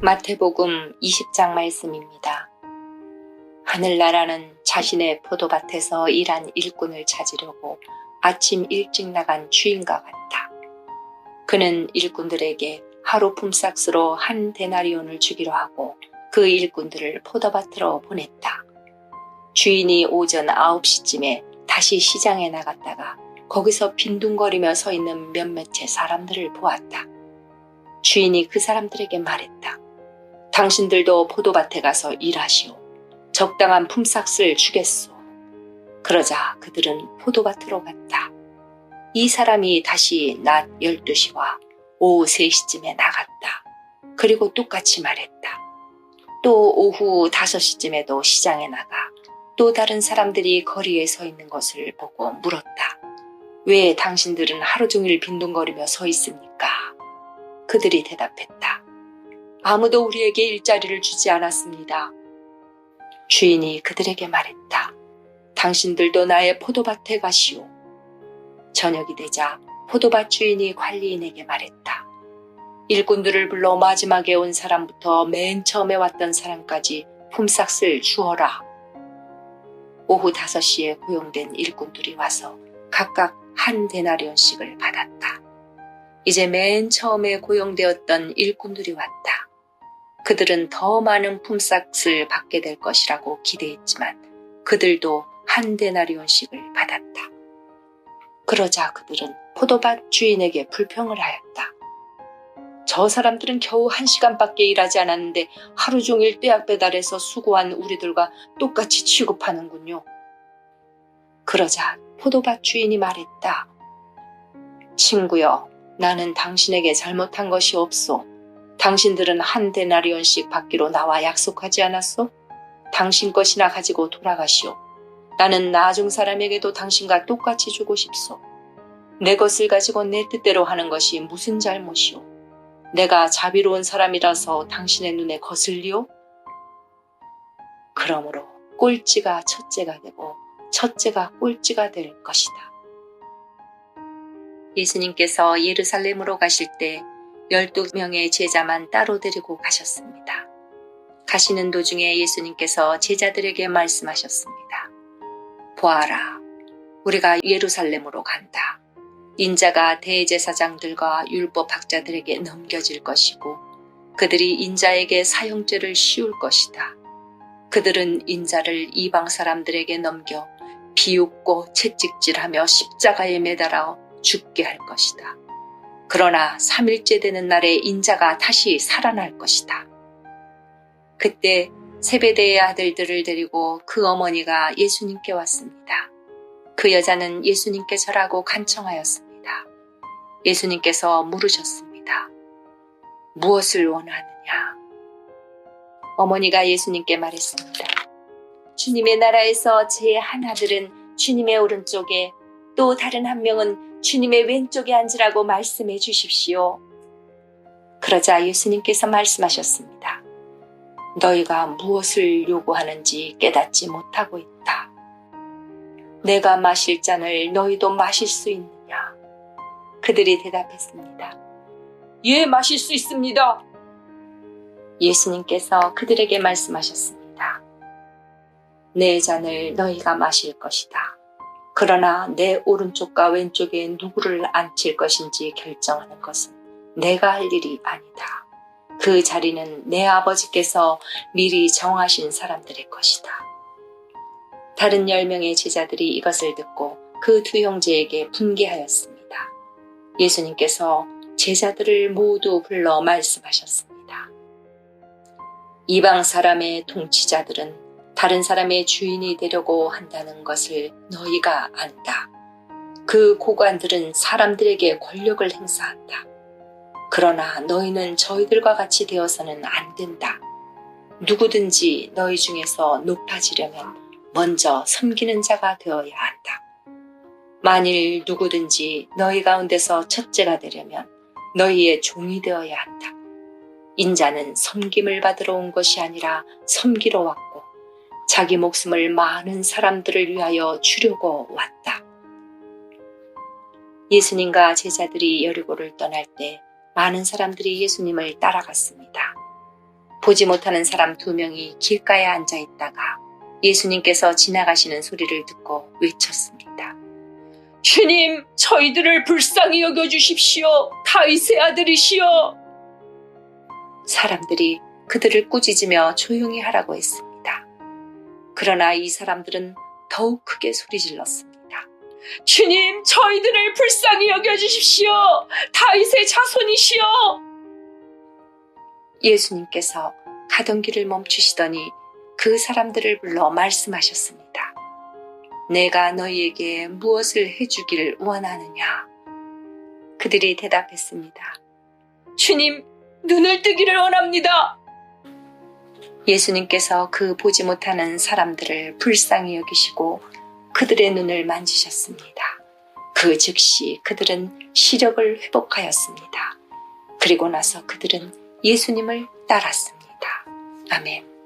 마태복음 20장 말씀입니다. 하늘나라는 자신의 포도밭에서 일한 일꾼을 찾으려고 아침 일찍 나간 주인과 같다. 그는 일꾼들에게 하루 품삯으로 한 데나리온을 주기로 하고 그 일꾼들을 포도밭으로 보냈다. 주인이 오전 9시쯤에 다시 시장에 나갔다가 거기서 빈둥거리며 서 있는 몇몇의 사람들을 보았다. 주인이 그 사람들에게 말했다. 당신들도 포도밭에 가서 일하시오. 적당한 품삯을 주겠소. 그러자 그들은 포도밭으로 갔다. 이 사람이 다시 낮 12시와 오후 3시쯤에 나갔다. 그리고 똑같이 말했다. 또 오후 5시쯤에도 시장에 나가 또 다른 사람들이 거리에 서 있는 것을 보고 물었다. 왜 당신들은 하루 종일 빈둥거리며 서 있습니까? 그들이 대답했다. 아무도 우리에게 일자리를 주지 않았습니다. 주인이 그들에게 말했다. 당신들도 나의 포도밭에 가시오. 저녁이 되자 포도밭 주인이 관리인에게 말했다. 일꾼들을 불러 마지막에 온 사람부터 맨 처음에 왔던 사람까지 품삯을 주어라. 오후 5시에 고용된 일꾼들이 와서 각각 한 데나리온씩을 받았다. 이제 맨 처음에 고용되었던 일꾼들이 왔다. 그들은 더 많은 품삯을 받게 될 것이라고 기대했지만 그들도 한 데나리온씩을 받았다. 그러자 그들은 포도밭 주인에게 불평을 하였다. 저 사람들은 겨우 한 시간밖에 일하지 않았는데 하루 종일 떼약 배달해서 수고한 우리들과 똑같이 취급하는군요. 그러자 포도밭 주인이 말했다. 친구여, 나는 당신에게 잘못한 것이 없소. 당신들은 한 데나리온씩 받기로 나와 약속하지 않았소? 당신 것이나 가지고 돌아가시오. 나는 나중 사람에게도 당신과 똑같이 주고 싶소. 내 것을 가지고 내 뜻대로 하는 것이 무슨 잘못이오? 내가 자비로운 사람이라서 당신의 눈에 거슬리오? 그러므로 꼴찌가 첫째가 되고 첫째가 꼴찌가 될 것이다. 예수님께서 예루살렘으로 가실 때 12명의 제자만 따로 데리고 가셨습니다. 가시는 도중에 예수님께서 제자들에게 말씀하셨습니다. 보아라, 우리가 예루살렘으로 간다. 인자가 대제사장들과 율법학자들에게 넘겨질 것이고 그들이 인자에게 사형죄를 씌울 것이다. 그들은 인자를 이방 사람들에게 넘겨 비웃고 채찍질하며 십자가에 매달아 죽게 할 것이다. 그러나 3일째 되는 날에 인자가 다시 살아날 것이다. 그때 세베대의 아들들을 데리고 그 어머니가 예수님께 왔습니다. 그 여자는 예수님께 절하고 간청하였습니다. 예수님께서 물으셨습니다. 무엇을 원하느냐? 어머니가 예수님께 말했습니다. 주님의 나라에서 제 한 아들은 주님의 오른쪽에 또 다른 한 명은 주님의 왼쪽에 앉으라고 말씀해 주십시오. 그러자 예수님께서 말씀하셨습니다. 너희가 무엇을 요구하는지 깨닫지 못하고 있다. 내가 마실 잔을 너희도 마실 수 있느냐? 그들이 대답했습니다. 예, 마실 수 있습니다. 예수님께서 그들에게 말씀하셨습니다. 내 잔을 너희가 마실 것이다. 그러나 내 오른쪽과 왼쪽에 누구를 앉힐 것인지 결정하는 것은 내가 할 일이 아니다. 그 자리는 내 아버지께서 미리 정하신 사람들의 것이다. 다른 열 명의 제자들이 이것을 듣고 그 두 형제에게 분개하였습니다. 예수님께서 제자들을 모두 불러 말씀하셨습니다. 이방 사람의 통치자들은 다른 사람의 주인이 되려고 한다는 것을 너희가 안다. 그 고관들은 사람들에게 권력을 행사한다. 그러나 너희는 저희들과 같이 되어서는 안 된다. 누구든지 너희 중에서 높아지려면 먼저 섬기는 자가 되어야 한다. 만일 누구든지 너희 가운데서 첫째가 되려면 너희의 종이 되어야 한다. 인자는 섬김을 받으러 온 것이 아니라 섬기러 왔고 자기 목숨을 많은 사람들을 위하여 주려고 왔다. 예수님과 제자들이 여리고를 떠날 때 많은 사람들이 예수님을 따라갔습니다. 보지 못하는 사람 두 명이 길가에 앉아 있다가 예수님께서 지나가시는 소리를 듣고 외쳤습니다. 주님, 저희들을 불쌍히 여겨주십시오. 다윗의 아들이시여. 사람들이 그들을 꾸짖으며 조용히 하라고 했습니다. 그러나 이 사람들은 더욱 크게 소리 질렀습니다. 주님, 저희들을 불쌍히 여겨주십시오. 다윗의 자손이시여. 예수님께서 가던 길을 멈추시더니 그 사람들을 불러 말씀하셨습니다. 내가 너희에게 무엇을 해주기를 원하느냐? 그들이 대답했습니다. 주님, 눈을 뜨기를 원합니다. 예수님께서 그 보지 못하는 사람들을 불쌍히 여기시고 그들의 눈을 만지셨습니다. 그 즉시 그들은 시력을 회복하였습니다. 그리고 나서 그들은 예수님을 따랐습니다. 아멘.